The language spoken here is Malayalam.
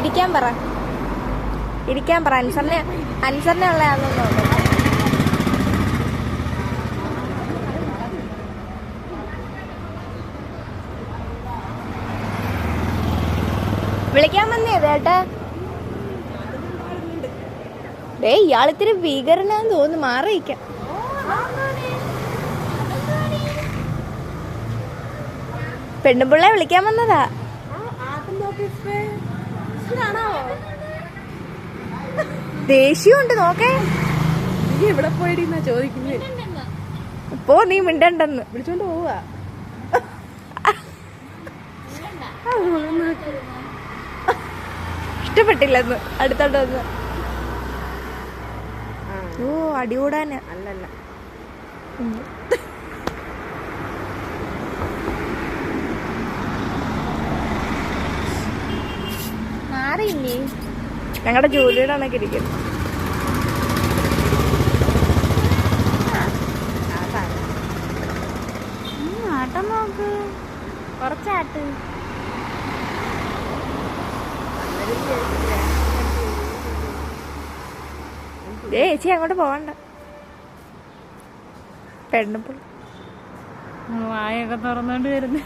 ഇരിക്കാൻ പറ. ഇരിക്കാൻ പറ. അൻസറിനെ അൻസറിനെ ഉള്ളതാണെന്ന് തോന്നുന്നു. വിളിക്കാൻ വന്നേ ചേട്ടാ ഡേ ഇയാളിത്തിരി ഭീകരനാന്ന് തോന്നുന്നു. മാറിയിക്കാം പെണ്ണുപിള്ളെ വിളിക്കാൻ വന്നതാ. ദേഷ്യമുണ്ട് നോക്കേ. നീ എവിടെ പോയിടിന്നാ ചോദിക്കുന്നേ? പോ നീ മിണ്ടണ്ടെന്ന്. വിളിച്ചോണ്ട് പോവാ ഇഷ്ടപ്പെട്ടില്ലെന്ന്. അടുത്തോട്ട് വന്ന്. ഓ അടികൂടാന്. അല്ലല്ല. ഞങ്ങളുടെ ജോലിയുടെ കണക്ക് ആട്ടം നോക്ക്. കുറച്ചാട്ട്. ഏ ചേച്ചി അങ്ങോട്ട് പോവണ്ട. പെണ്ണുമ്പോൾ വായൊക്കെ തുറന്നോണ്ട് വരുന്നു.